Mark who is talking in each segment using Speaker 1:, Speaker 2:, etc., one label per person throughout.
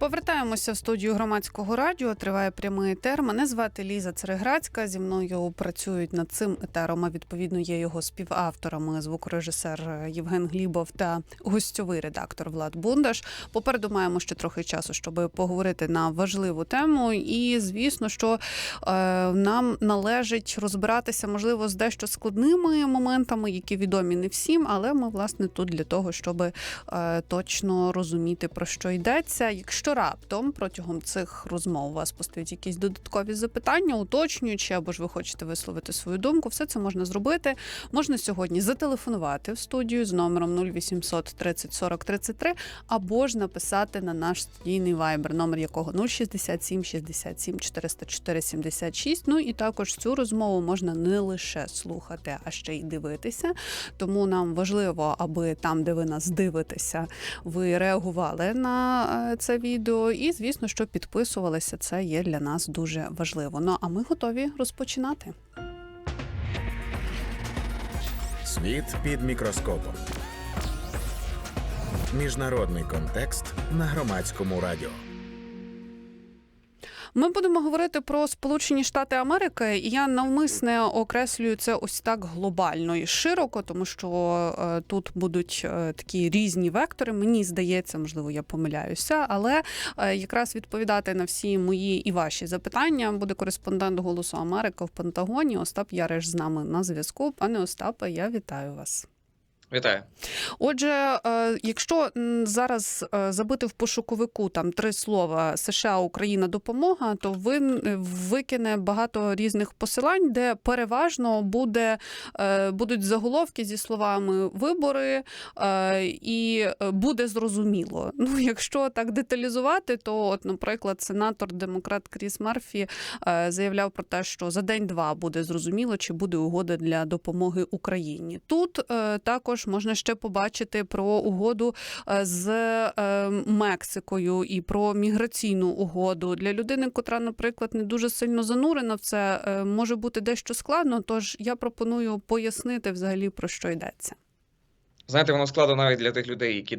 Speaker 1: Повертаємося в студію громадського радіо. Триває прямий етер. Мене звати Ліза Цереграцька. Зі мною працюють над цим етером. А відповідно є його співавторами звукорежисер Євген Глібов та гостьовий редактор Влад Бундаш. Попереду маємо ще трохи часу, щоб поговорити на важливу тему. І звісно, що е, нам належить розбиратися, можливо, з дещо складними моментами, які відомі не всім, але ми власне тут для того, щоб е, точно розуміти про що йдеться. Якщо раптом протягом цих розмов у вас постають якісь додаткові запитання, уточнюючи, або ж ви хочете висловити свою думку, все це можна зробити. Можна сьогодні зателефонувати в студію з номером 0800 30 40 33, або ж написати на наш студійний вайбер, номер якого 067 67 404 76. Ну і також цю розмову можна не лише слухати, а ще й дивитися. Тому нам важливо, аби там, де ви нас дивитеся, ви реагували на е, це відео. І, звісно, що підписувалися. Це є для нас дуже важливо. Ну а ми готові розпочинати.
Speaker 2: Світ під мікроскопом. Міжнародний контекст на громадському радіо.
Speaker 1: Ми будемо говорити про Сполучені Штати Америки, і я навмисне окреслюю це ось так глобально і широко, тому що е, тут будуть е, такі різні вектори. Мені здається, можливо, я помиляюся, але е, якраз відповідати на всі мої і ваші запитання буде кореспондент Голосу Америки в Пентагоні. Остап Яриш з нами на зв'язку. Пане Остапе, я вітаю вас.
Speaker 3: Вітаю.
Speaker 1: Отже, е, якщо зараз е, забити в пошуковику там три слова США, Україна, допомога, то ви викине багато різних посилань, де переважно буде е, будуть заголовки зі словами вибори, і буде зрозуміло. Ну, якщо так деталізувати, то, от, наприклад, сенатор демократ Кріс Марфі заявляв про те, що за день-два буде зрозуміло, чи буде угода для допомоги Україні. Тут е, також можна ще побачити про угоду е, з е, Мексикою і про міграційну угоду для людини, котра, наприклад, не дуже сильно занурена в це, е, може бути дещо складно. Тож я пропоную пояснити взагалі про що йдеться.
Speaker 3: Знаєте, воно складно навіть для тих людей, які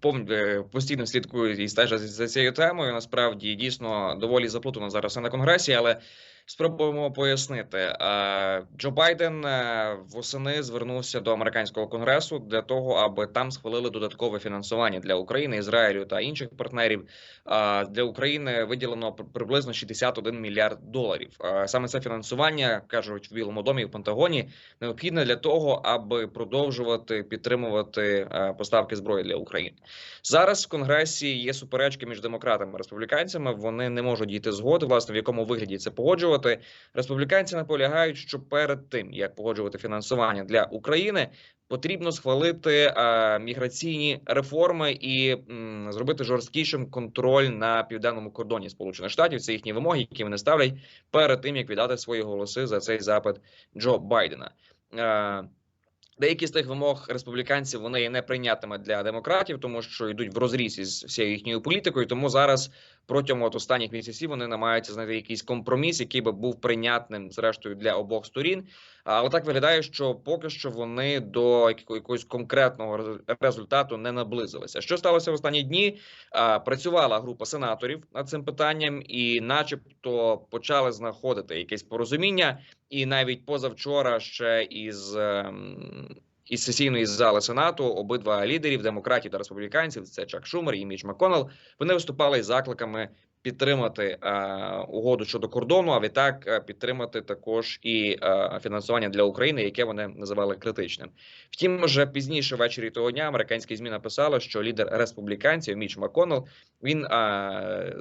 Speaker 3: постійно слідкують і стежать за цією темою. Насправді дійсно доволі заплутано зараз на конгресі, але спробуємо пояснити. Е, Джо Байден е, восени звернувся до американського конгресу для того, аби там схвалили додаткове фінансування для України, Ізраїлю та інших партнерів. Е, Для України виділено пр- приблизно 61 мільярд доларів. Саме це фінансування кажуть в Білому домі в Пентагоні необхідне для того, аби продовжувати підтримувати поставки зброї для України. Зараз в Конгресі є суперечки між демократами і республіканцями. Вони не можуть дійти згоди, власне, в якому вигляді це погоджувати. Республіканці наполягають, що перед тим як погоджувати фінансування для України. Потрібно схвалити е, міграційні реформи і м, зробити жорсткішим контроль на південному кордоні Сполучених Штатів. Це їхні вимоги, які вони ставлять перед тим, як віддати свої голоси за цей запит Джо Байдена. Е, Деякі з тих вимог республіканців вони є неприйнятними для демократів, тому що йдуть в розріз із всією їхньою політикою. Тому зараз протягом от останніх місяців вони намагаються знайти якийсь компроміс, який би був прийнятним зрештою для обох сторін. Але так виглядає, що поки що вони до якогось конкретного рез- результату не наблизилися. Що сталося в останні дні? Працювала група сенаторів над цим питанням, і, начебто, почали знаходити якесь порозуміння. І навіть позавчора ще із. Із сесійної зали сенату обидва лідерів демократів та республіканців це Чак Шумер і Міч Маконел. Вони виступали із закликами підтримати е, угоду щодо кордону, а відтак е, підтримати також і е, фінансування для України, яке вони називали критичним. Втім, вже пізніше ввечері того дня американські змі написали, що лідер республіканців Міч Маконел він е,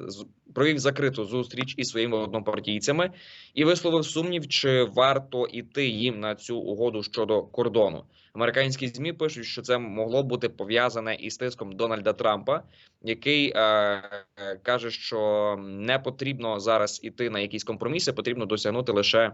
Speaker 3: провів закриту зустріч із своїми однопартійцями і висловив сумнів, чи варто іти їм на цю угоду щодо кордону. Американські змі пишуть, що це могло бути пов'язане із тиском Дональда Трампа, який е, каже, що не потрібно зараз іти на якісь компроміси, потрібно досягнути лише е,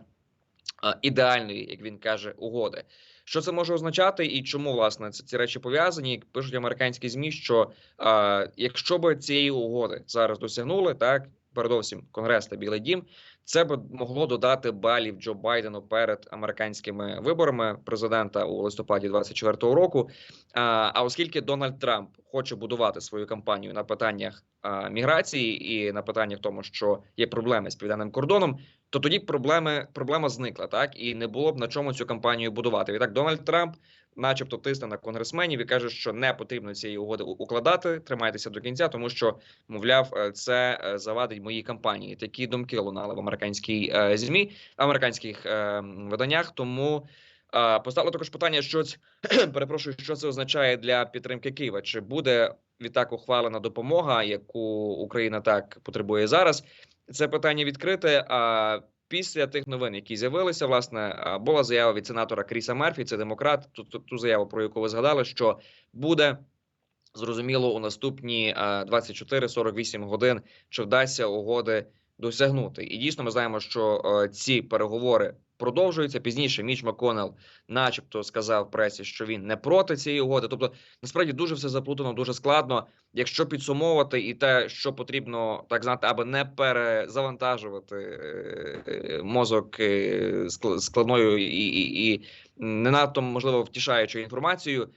Speaker 3: ідеальної, як він каже, угоди. Що це може означати, і чому власне ці, ці речі пов'язані? Пишуть американські змі, що е, якщо би цієї угоди зараз досягнули, так передовсім Конгрес та Білий Дім, це б могло додати балів Джо Байдену перед американськими виборами президента у листопаді 24-го року. А, оскільки Дональд Трамп хоче будувати свою кампанію на питаннях міграції і на питаннях тому, що є проблеми з південним кордоном, то тоді проблеми проблема зникла, так і не було б на чому цю кампанію будувати. Відтак Дональд Трамп, начебто, тисне на конгресменів і каже, що не потрібно цієї угоди укладати. Тримайтеся до кінця, тому що мовляв, е, це е, завадить моїй кампанії. Такі думки лунали в американській е, змі, американських е, виданнях. Тому постало також питання, що ц- перепрошую, що це означає для підтримки Києва? Чи буде відтак ухвалена допомога, яку Україна так потребує зараз? Це питання відкрите. А після тих новин, які з'явилися, власне, була заява від сенатора Кріса Мерфі, це демократ. Ту, ту, ту заяву, про яку ви згадали, що буде зрозуміло у наступні а, 24-48 годин, чи вдасться угоди досягнути. І дійсно, ми знаємо, що ці переговори продовжуються. Пізніше Міч Маконел, начебто, сказав пресі, що він не проти цієї угоди. Тобто, насправді дуже все заплутано, дуже складно. Якщо підсумовувати і те, що потрібно так знати, аби не перезавантажувати е, мозок е, складною і, і, і не надто можливо втішаючою інформацією.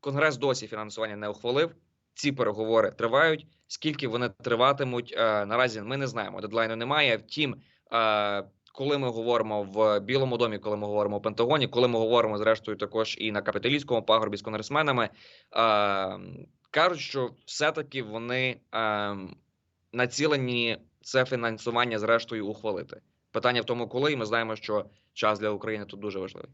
Speaker 3: Конгрес досі фінансування не ухвалив. Ці переговори тривають. Скільки вони триватимуть е, наразі? Ми не знаємо. Дедлайну немає. Втім, коли ми говоримо в Білому домі, коли ми говоримо в Пентагоні, коли ми говоримо зрештою також і на капіталістському пагорбі з конгресменами, кажуть, що все-таки вони націлені це фінансування зрештою ухвалити. Питання в тому, коли і ми знаємо, що час для України тут дуже важливий.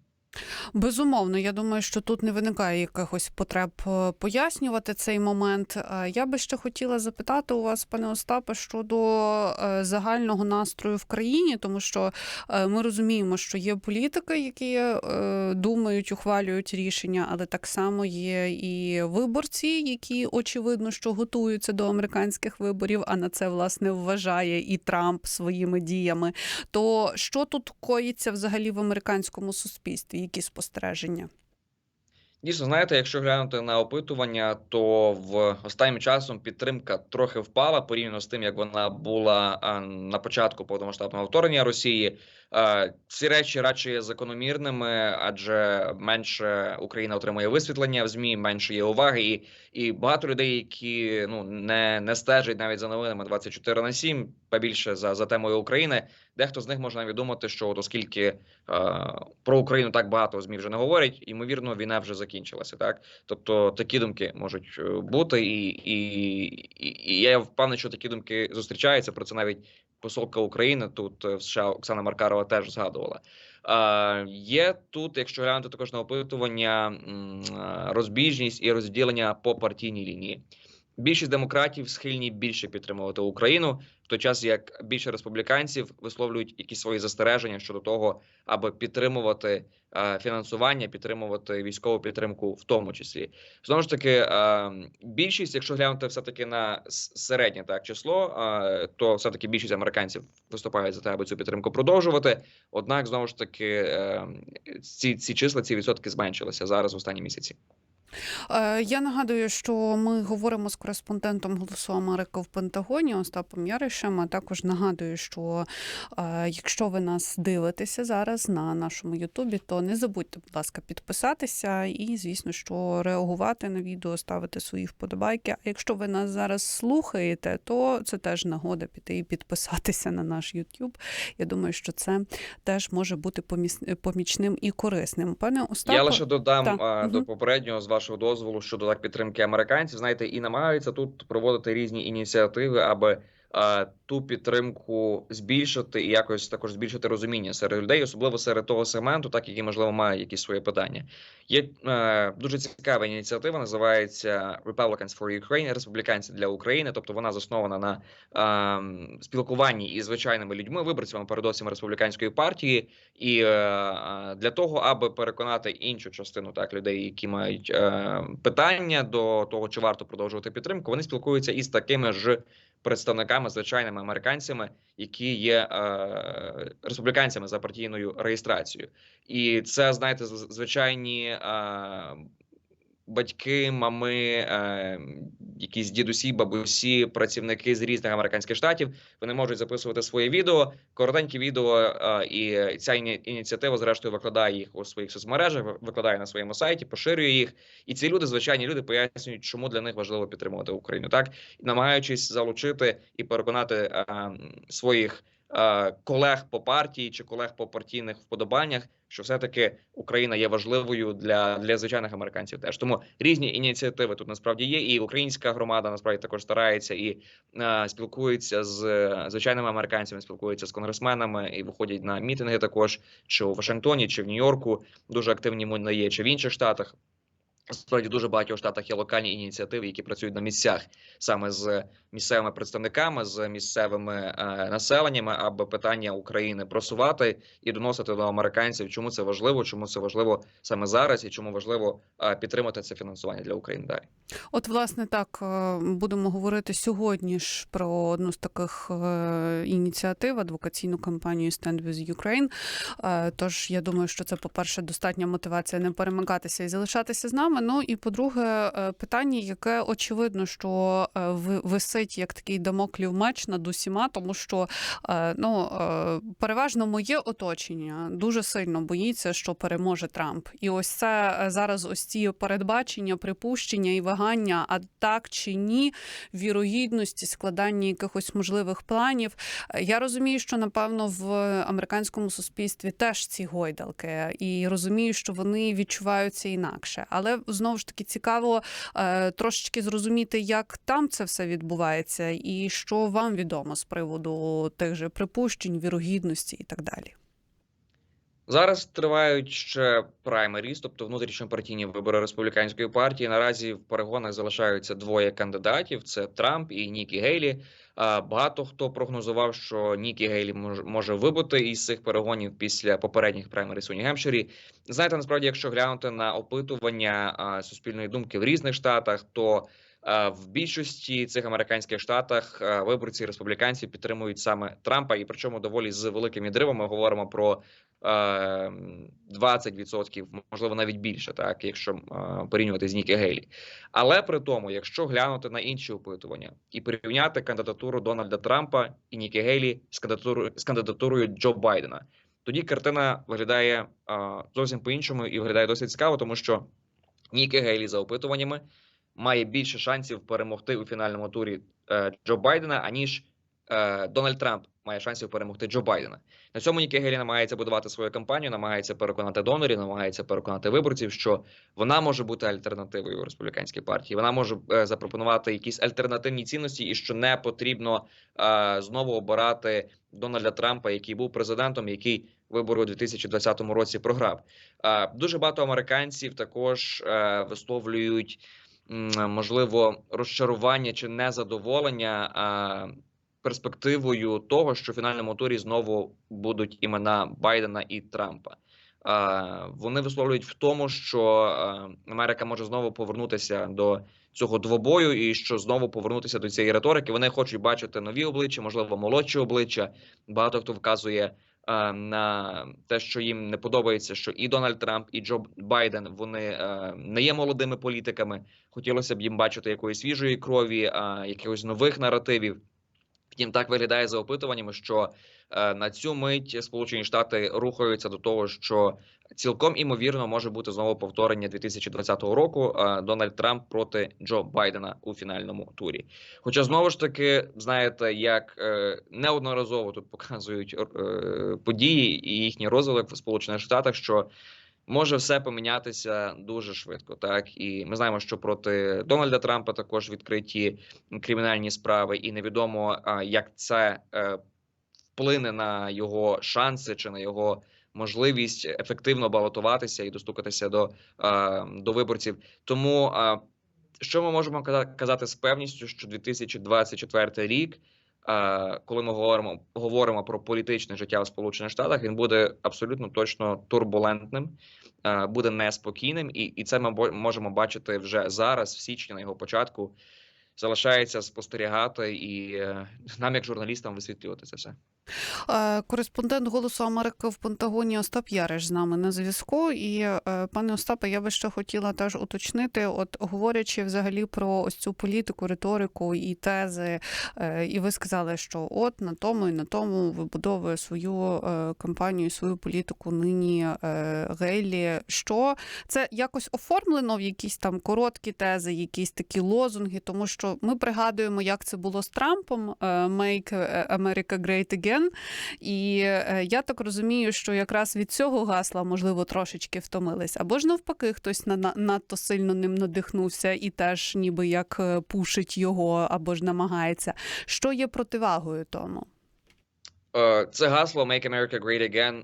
Speaker 1: Безумовно, я думаю, що тут не виникає якихось потреб е, пояснювати цей момент. Е, Я би ще хотіла запитати у вас, пане Остапе, щодо е, загального настрою в країні, тому що ми розуміємо, що є політики, які думають, ухвалюють рішення, але так само є і виборці, які очевидно, що готуються до американських виборів, а на це власне вважає і Трамп своїми діями. То що тут коїться взагалі в американському суспільстві? Які спостереження?
Speaker 3: Дійсно, знаєте, якщо глянути на опитування, то в останнім часом підтримка трохи впала порівняно з тим, як вона була на початку повномасштабного вторгнення Росії. Ці речі радше є закономірними, адже менше Україна отримує висвітлення в змі, менше є уваги, і, і багато людей, які ну не, не стежать навіть за новинами 24 на 7, побільше за, за темою України. Дехто з них може навіть думати, що от оскільки е, про Україну так багато змі вже не говорять, ймовірно, війна вже закінчилася. Так, тобто такі думки можуть е, бути, і, і, і, і я впевнений, що такі думки зустрічаються. Про це навіть посолка України тут е, в США Оксана Маркарова теж згадувала. Е, є тут, якщо глянути також на опитування, е, розбіжність і розділення по партійній лінії. Більшість демократів схильні більше підтримувати Україну, в той час як більше республіканців висловлюють якісь свої застереження щодо того, аби підтримувати е, фінансування, підтримувати військову підтримку, в тому числі знову ж таки, е, більшість, якщо глянути все таки на середнє так число, е, то все таки більшість американців виступають за те, аби цю підтримку продовжувати. Однак, знову ж таки, ці, ці числа, ці відсотки зменшилися зараз в останні місяці.
Speaker 1: Е, Я нагадую, що ми говоримо з кореспондентом Голосу Америки в Пентагоні Остапом Яришем. А також нагадую, що е, якщо ви нас дивитеся зараз на нашому Ютубі, то не забудьте, будь ласка, підписатися і, звісно, що реагувати на відео, ставити свої вподобайки. А якщо ви нас зараз слухаєте, то це теж нагода піти і підписатися на наш Ютуб. Я думаю, що це теж може бути помічним і корисним. Пане Остапе,
Speaker 3: Я лише додам
Speaker 1: Так,
Speaker 3: до попереднього з вашого дозволу щодо так підтримки американців. Знаєте, і намагаються тут проводити різні ініціативи, аби ту підтримку збільшити і якось також збільшити розуміння серед людей, особливо серед того сегменту, так які можливо мають якісь свої питання. Є е, дуже цікава ініціатива, називається Republicans for Ukraine, республіканці для України. Тобто вона заснована на е, спілкуванні із звичайними людьми, виборцями передусім республіканської партії, і е, е, для того, аби переконати іншу частину так людей, які мають е, питання до того, чи варто продовжувати підтримку, вони спілкуються із такими ж представниками, звичайними американцями, які є е, республіканцями за партійною реєстрацією, і це знаєте, звичайні. Е, батьки, мами, е, якісь дідусі, бабусі, працівники з різних американських штатів. Вони можуть записувати своє відео, коротенькі відео, е, і ця іні- ініціатива, зрештою, викладає їх у своїх соцмережах, викладає на своєму сайті, поширює їх. І ці люди, звичайні люди, пояснюють, чому для них важливо підтримувати Україну, так намагаючись залучити і переконати е, своїх колег по партії чи колег по партійних вподобаннях, що все-таки Україна є важливою для, для звичайних американців. Теж тому різні ініціативи тут насправді є, і українська громада насправді також старається і е, спілкується з е, звичайними американцями, спілкується з конгресменами і виходять на мітинги також, чи у Вашингтоні, чи в Нью-Йорку. Дуже активні є, чи в інших штатах. Справді дуже багатьох штатах є локальні ініціативи, які працюють на місцях саме з місцевими представниками, з місцевими е, населеннями, аби питання України просувати і доносити до американців, чому це важливо, чому це важливо саме зараз, і чому важливо е, підтримати це фінансування для України далі.
Speaker 1: От, власне, так е, будемо говорити сьогодні ж про одну з таких е, ініціатив, адвокаційну кампанію Stand with Ukraine. Е, Тож я думаю, що це, по-перше, достатня мотивація не перемикатися і залишатися з нами. Ну і по-друге, е, питання, яке очевидно, що е, ви- висить як такий дамоклів меч над усіма, тому що е, ну переважно моє оточення дуже сильно боїться, що переможе Трамп. І ось це зараз ось ці передбачення, припущення і вагання, а так чи ні, вірогідності, складання якихось можливих планів. Я розумію, що напевно в американському суспільстві теж ці гойдалки, і розумію, що вони відчуваються інакше. Але знову ж таки цікаво е, трошечки зрозуміти, як там це все відбувається, і що вам відомо з приводу тих же припущень, вірогідності і так далі.
Speaker 3: Зараз тривають ще праймеріс, тобто внутрішньопартійні вибори республіканської партії. Наразі в перегонах залишаються двоє кандидатів: це Трамп і Нікі Гейлі. Багато хто прогнозував, що Нікі Гейлі може, вибути із цих перегонів після попередніх праймеріс у Нью-Гемпширі. Знаєте, насправді, якщо глянути на опитування суспільної думки в різних штатах, то в більшості цих американських штатах виборці республіканців підтримують саме Трампа, і причому доволі з великим відривом ми говоримо про е, 20%, можливо, навіть більше, так якщо е, порівнювати з Нікі Гейлі. Але при тому, якщо глянути на інші опитування і порівняти кандидатуру Дональда Трампа і Нікі Гейлі з кандидатурою з кандидатурою Джо Байдена, тоді картина виглядає е, зовсім по-іншому і виглядає досить цікаво, тому що Нікі Гейлі за опитуваннями має більше шансів перемогти у фінальному турі е, Джо Байдена, аніж е, Дональд Трамп має шансів перемогти Джо Байдена. На цьому Нікі Гейлі намагається будувати свою кампанію, намагається переконати донорів, намагається переконати виборців, що вона може бути альтернативою у республіканській партії. Вона може е, запропонувати якісь альтернативні цінності, і що не потрібно е, знову обирати Дональда Трампа, який був президентом, який вибори у 2020 році програв. Е, дуже багато американців також е, висловлюють можливо розчарування чи незадоволення. Е, перспективою того, що в фінальному турі знову будуть імена Байдена і Трампа. Вони висловлюють в тому, що Америка може знову повернутися до цього двобою, і що знову повернутися до цієї риторики. Вони хочуть бачити нові обличчя, можливо, молодші обличчя. Багато хто вказує на те, що їм не подобається, що і Дональд Трамп, і Джо Байден вони не є молодими політиками. Хотілося б їм бачити якоїсь свіжої крові, якихось нових наративів. Втім, так виглядає за опитуваннями, що е, на цю мить Сполучені Штати рухаються до того, що цілком імовірно може бути знову повторення 2020 року е, Дональд Трамп проти Джо Байдена у фінальному турі. Хоча знову ж таки, знаєте, як е, неодноразово тут показують події і їхній розвиток в Сполучених Штатах, що може все помінятися дуже швидко. Так і ми знаємо, що проти Дональда Трампа також відкриті кримінальні справи, і невідомо як це е, вплине на його шанси чи на його можливість ефективно балотуватися і достукатися до, до виборців. Тому що ми можемо каза- казати з певністю, що 2024 рік. Е, Коли ми говоримо говоримо про політичне життя в Сполучених Штатах, він буде абсолютно точно турбулентним, е, буде неспокійним, і, і це ми можемо бачити вже зараз, в січні, на його початку, залишається спостерігати і е, нам, як журналістам, висвітлювати це все.
Speaker 1: Е, Кореспондент Голосу Америки в Пентагоні Остап Яриш з нами на зв'язку. І е, пане Остапе, я би ще хотіла теж уточнити, от говорячи взагалі про ось цю політику, риторику і тези, і ви сказали, що от на тому і на тому вибудовує свою кампанію, свою політику нині Гейлі. Що це якось оформлено в якісь там короткі тези, якісь такі лозунги, тому що ми пригадуємо, як це було з Трампом е, «Make America Great Again», і е, я так розумію, що якраз від цього гасла, можливо, трошечки втомились. Або ж навпаки, хтось на, на- надто сильно ним надихнувся і теж ніби як е, пушить його, або ж намагається. Що є противагою тому?
Speaker 3: Е, Це гасло Make America Great Again.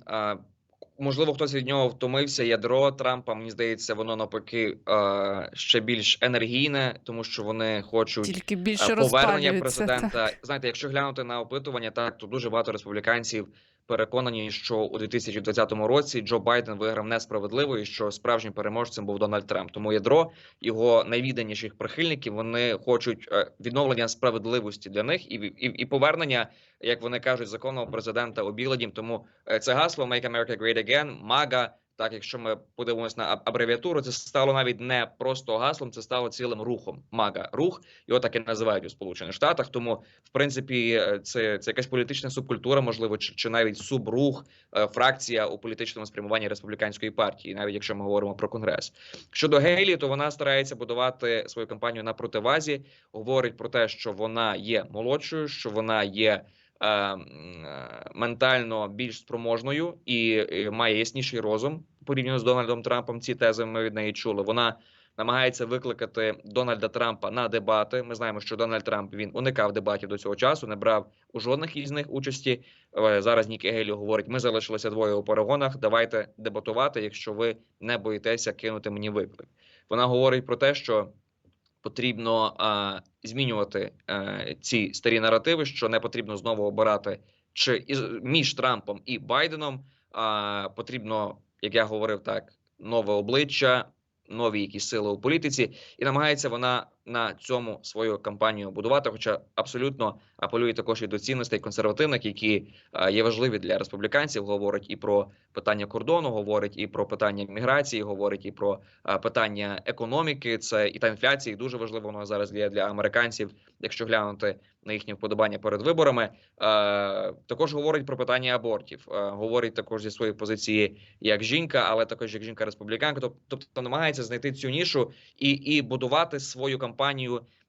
Speaker 3: Можливо, хтось від нього втомився. Ядро Трампа, мені здається, воно навпаки е, ще більш енергійне, тому що вони хочуть
Speaker 1: Тільки
Speaker 3: е,
Speaker 1: більше
Speaker 3: повернення
Speaker 1: президента. так.
Speaker 3: Знаєте, якщо глянути на опитування, так то дуже багато республіканців переконані, що у 2020 році Джо Байден виграв несправедливо і що справжнім переможцем був Дональд Трамп. Тому ядро його найвідданіших прихильників вони хочуть е, відновлення справедливості для них і, і, і повернення, як вони кажуть, законного президента у Білоді. Тому е, це гасло Make America Great Again, MAGA, так, якщо ми подивимося на абревіатуру, це стало навіть не просто гаслом, це стало цілим рухом. МАГА рух, його так і називають у Сполучених Штатах. Тому, в принципі, е, це, це якась політична субкультура, можливо, чи, чи навіть субрух, е, фракція у політичному спрямуванні республіканської партії, навіть якщо ми говоримо про конгрес. Щодо Гейлі, то вона старається будувати свою кампанію на противазі, говорить про те, що вона є молодшою, що вона є. Е, е, Ментально більш спроможною і має ясніший розум порівняно з Дональдом Трампом. Ці тези ми від неї чули. Вона намагається викликати Дональда Трампа на дебати. Ми знаємо, що Дональд Трамп він уникав дебатів до цього часу, не брав у жодних із них участі. Е, Зараз Нікі Гейлі говорить: ми залишилися двоє у перегонах. Давайте дебатувати, якщо ви не боїтеся кинути мені виклик. Вона говорить про те, що потрібно а, змінювати е, ці старі наративи, що не потрібно знову обирати чи із між Трампом і Байденом. А, потрібно, як я говорив, так нове обличчя, нові якісь сили у політиці, і намагається вона на цьому свою кампанію будувати. Хоча абсолютно апелює також і до цінностей консервативних, які е, є важливі для республіканців. Говорить і про питання кордону, говорить і про питання міграції, говорить і про е, питання економіки. Це і та інфляції дуже важливо воно зараз для, для американців, якщо глянути на їхні вподобання перед виборами. Е, також говорить про питання абортів. Говорить також зі своєї позиції як жінка, але також як жінка республіканка. Тобто намагається знайти цю нішу і, і будувати свою кампанію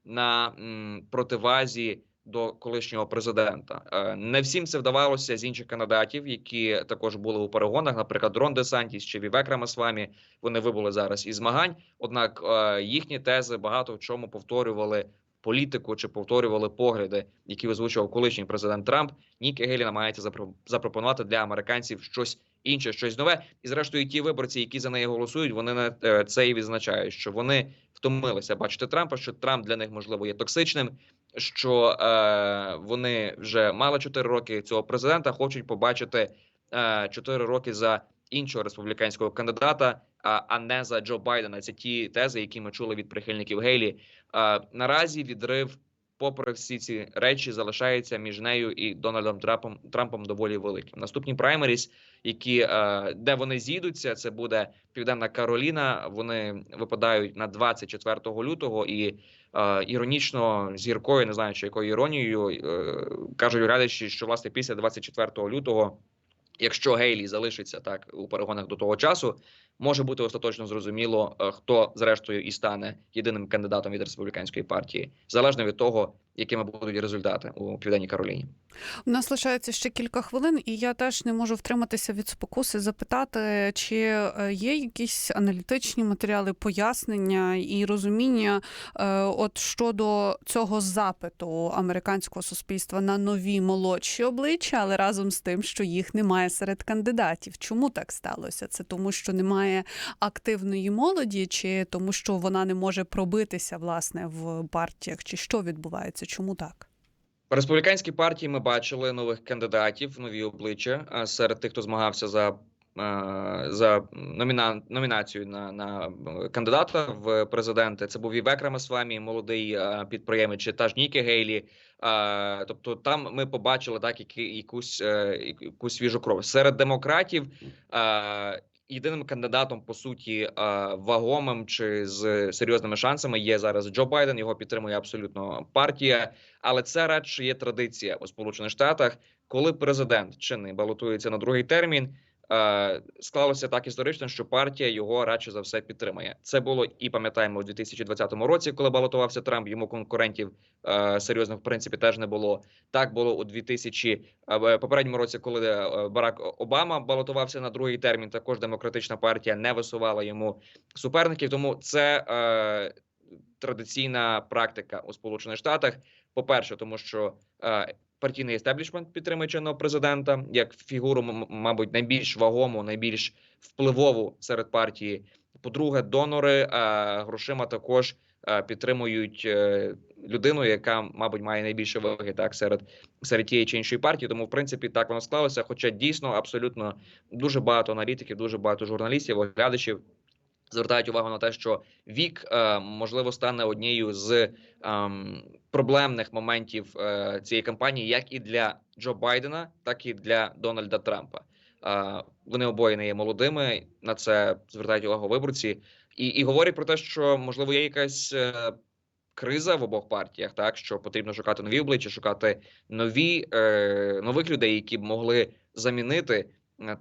Speaker 3: на м, противазі. До колишнього президента Е, не всім це вдавалося з інших кандидатів, які також були у перегонах. Наприклад, Рон Де Сантіс чи Вівек Рамасвамі. Вони вибули зараз із змагань. Однак е, їхні тези багато в чому повторювали політику чи повторювали погляди, які озвучував колишній президент Трамп. Нікі Гелі намагається запро- запропонувати для американців щось інше, щось нове. І зрештою, ті виборці, які за неї голосують, вони на е, це і відзначають, що вони втомилися бачити Трампа, що Трамп для них можливо є токсичним. Що е, вони вже мали 4 роки цього президента, хочуть побачити е, 4 роки за іншого республіканського кандидата, а, а не за Джо Байдена. Це ті тези, які ми чули від прихильників Гейлі. Е, наразі відрив, попри всі ці речі, залишається між нею і Дональдом Трампом Трампом доволі великим. Наступні праймеріс, які е, де вони зійдуться, це буде Південна Кароліна. Вони випадають на 24 лютого і. Е, іронічно з гіркою, не знаю чи якою іронією, е, кажуть глядачі, що власне після 24 лютого, якщо Гейлі залишиться так у перегонах до того часу, може бути остаточно зрозуміло, хто зрештою і стане єдиним кандидатом від республіканської партії, залежно від того, якими будуть результати у південній Кароліні.
Speaker 1: У нас лишається ще кілька хвилин, і я теж не можу втриматися від спокуси запитати, чи е, є якісь аналітичні матеріали, пояснення і розуміння е, от щодо цього запиту американського суспільства на нові молодші обличчя, але разом з тим, що їх немає серед кандидатів. Чому так сталося? Це тому, що немає активної молоді, чи тому, що вона не може пробитися власне в партіях, чи що відбувається? Чому так?
Speaker 3: Республіканській партії ми бачили нових кандидатів, нові обличчя серед тих, хто змагався за за номіна, номінацію на, на кандидата в президенти. Це був Вівек Рамасвамі, молодий підприємець, чи та ж Нікі Гейлі. Тобто, там ми побачили так, якусь, е, якусь свіжу кров. Серед демократів єдиним кандидатом, по суті, е, вагомим чи з серйозними шансами є зараз Джо Байден. Його підтримує абсолютно партія, але це радше є традиція у Сполучених Штатах, коли президент чинний балотується на другий термін. Е, Склалося так історично, що партія його радше за все підтримує. Це було і пам'ятаємо у 2020 році, коли балотувався Трамп. Йому конкурентів е, серйозно в принципі теж не було. Так було у 2000 е, попередньому році, коли е, Барак Обама балотувався на другий термін. Також демократична партія не висувала йому суперників. Тому це е, традиційна практика у Сполучених Штатах. По перше, тому що партійний естеблішмент підтримує чинного президента як фігуру, мабуть, найбільш вагому, найбільш впливову серед партії. По-друге, донори е, грошима також е, підтримують е, людину, яка, мабуть, має найбільше ваги так серед серед тієї чи іншої партії. Тому, в принципі, так воно склалося. Хоча дійсно абсолютно дуже багато аналітиків, дуже багато журналістів, оглядачів звертають увагу на те, що вік е, можливо стане однією з ем, проблемних моментів е, цієї кампанії, як і для Джо Байдена, так і для Дональда Трампа. Е, вони обоє не є молодими. На це звертають увагу виборці, і, і говорять про те, що можливо є якась. Криза в обох партіях, так що потрібно шукати нові обличчя, шукати нові е, нових людей, які б могли замінити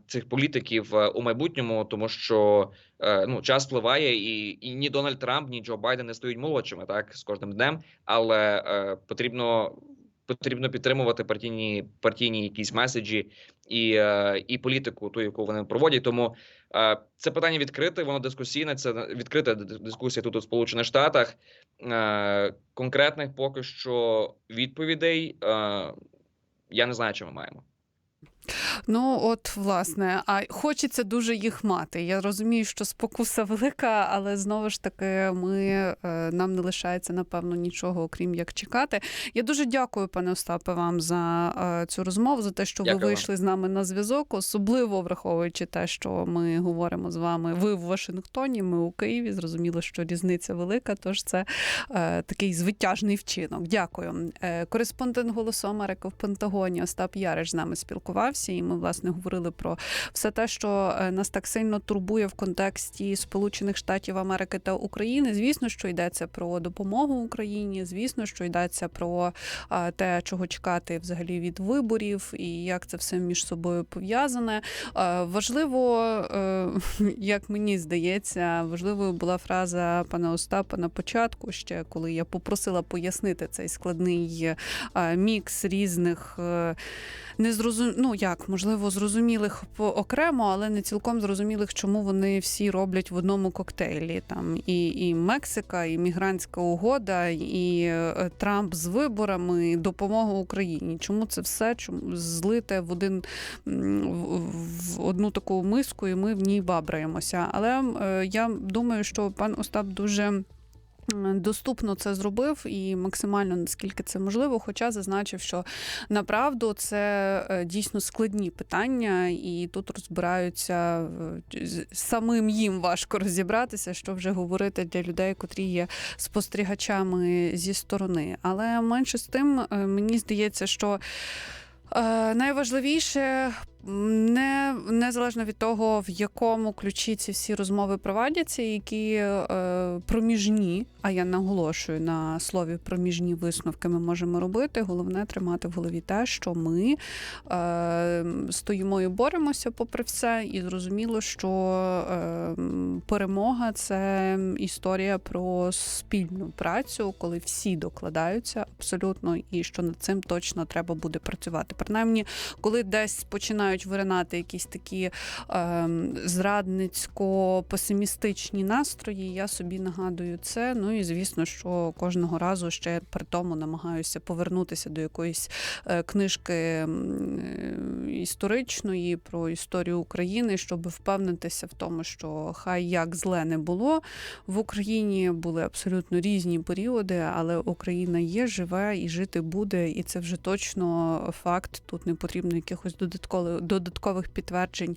Speaker 3: цих політиків е, у майбутньому, тому що е, ну час впливає, і, і ні Дональд Трамп, ні Джо Байден не стають молодшими так з кожним днем, але е, потрібно. Потрібно підтримувати партійні партійні якісь меседжі і, е, і політику, ту, яку вони проводять. Тому е, це питання відкрите, воно дискусійне. Це відкрита дискусія тут у Сполучених Штатах. Е, конкретних поки що відповідей е, я не знаю, чи ми маємо.
Speaker 1: Ну, от, власне, а хочеться дуже їх мати. Я розумію, що спокуса велика, але знову ж таки, ми е, нам не лишається напевно нічого, окрім як чекати. Я дуже дякую, пане Остапе, вам за е, цю розмову, за те, що
Speaker 3: Дякую
Speaker 1: ви
Speaker 3: вам.
Speaker 1: вийшли з нами на зв'язок, особливо враховуючи те, що ми говоримо з вами. Ви в Вашингтоні, ми у Києві. Зрозуміло, що різниця велика. Тож це е, такий звитяжний вчинок. Дякую. Е, кореспондент Голосу Америки в Пентагоні Остап Яриш з нами спілкувався, і ми власне говорили про все те, що е, нас так сильно турбує в контексті Сполучених Штатів Америки та України. Звісно, що йдеться про допомогу Україні. Звісно, що йдеться про те, чого чекати взагалі від виборів, і як це все між собою пов'язане. Важливо, е, як мені здається, важливою була фраза пана Остапа на початку, ще коли я попросила пояснити цей складний е, мікс різних. Не зрозум... ну як можливо зрозумілих по- окремо, але не цілком зрозумілих, чому вони всі роблять в одному коктейлі. Там і, і Мексика, і мігрантська угода, і е, Трамп з виборами, і допомога Україні. Чому це все чому злите в один в одну таку миску, і ми в ній бабраємося. Але е, я думаю, що пан Остап дуже. Доступно це зробив і максимально наскільки це можливо, хоча зазначив, що направду це е, дійсно складні питання, і тут розбираються самим їм важко розібратися, що вже говорити для людей, котрі є спостерігачами зі сторони. Але менше з тим, е, мені здається, що. Е, Найважливіше не незалежно від того, в якому ключі ці всі розмови проводяться, які е, проміжні, а я наголошую на слові проміжні висновки ми можемо робити. Головне тримати в голові те, що ми е, стоїмо і боремося попри все, і зрозуміло, що е, перемога це історія про спільну працю, коли всі докладаються абсолютно, і що над цим точно треба буде працювати. Принаймні, коли десь починають виринати якісь такі ем, зрадницько-песимістичні настрої, я собі нагадую це. Ну і звісно, що кожного разу ще при тому намагаюся повернутися до якоїсь е, книжки е, історичної про історію України, щоб впевнитися в тому, що хай як зле не було в Україні були абсолютно різні періоди, але Україна є, живе і жити буде, і це вже точно факт. Тут не потрібно якихось додаткових додаткових підтверджень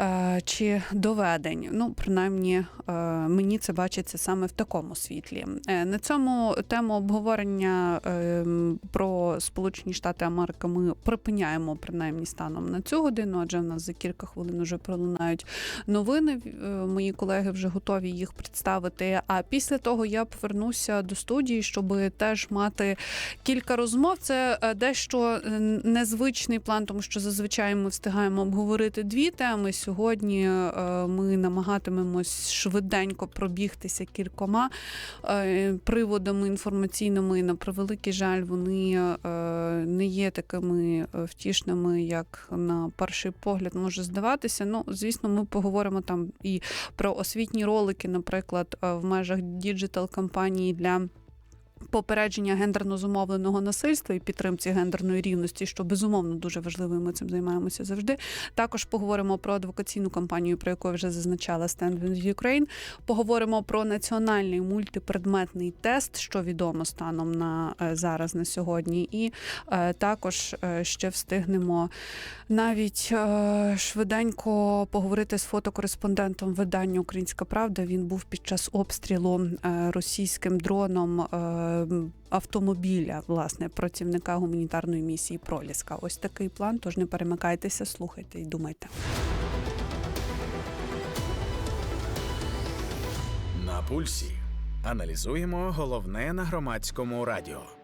Speaker 1: е, чи доведень. Ну, принаймні, е, мені це бачиться саме в такому світлі. Е, На цьому тему обговорення е, про Сполучені Штати Америки ми припиняємо принаймні станом на цю годину, адже в нас за кілька хвилин вже пролунають новини. Мої колеги вже готові їх представити. А після того я повернуся до студії, щоб теж мати кілька розмов. Це дещо незвичний план, тому що зазвичай ми встигаємо обговорити дві теми. Сьогодні е, ми намагатимемось швиденько пробігтися кількома е, приводами інформаційними. На превеликий жаль, вони е, не є такими втішними, як на перший погляд може здаватися. Ну, звісно, ми поговоримо там і про освітні ролики, наприклад, в межах діджитал кампанії для. Попередження гендерно зумовленого насильства і підтримці гендерної рівності, що безумовно дуже важливо, і ми цим займаємося завжди. Також поговоримо про адвокаційну кампанію, про яку я вже зазначала Stand with Ukraine. Поговоримо про національний мультипредметний тест, що відомо станом на е, зараз на сьогодні, і е, також е, ще встигнемо навіть е, швиденько поговорити з фотокореспондентом видання Українська Правда. Він був під час обстрілу е, російським дроном е, автомобіля, власне, працівника гуманітарної місії Проліска. Ось такий план. Тож не перемикайтеся, слухайте і думайте.
Speaker 2: На пульсі аналізуємо головне на громадському радіо.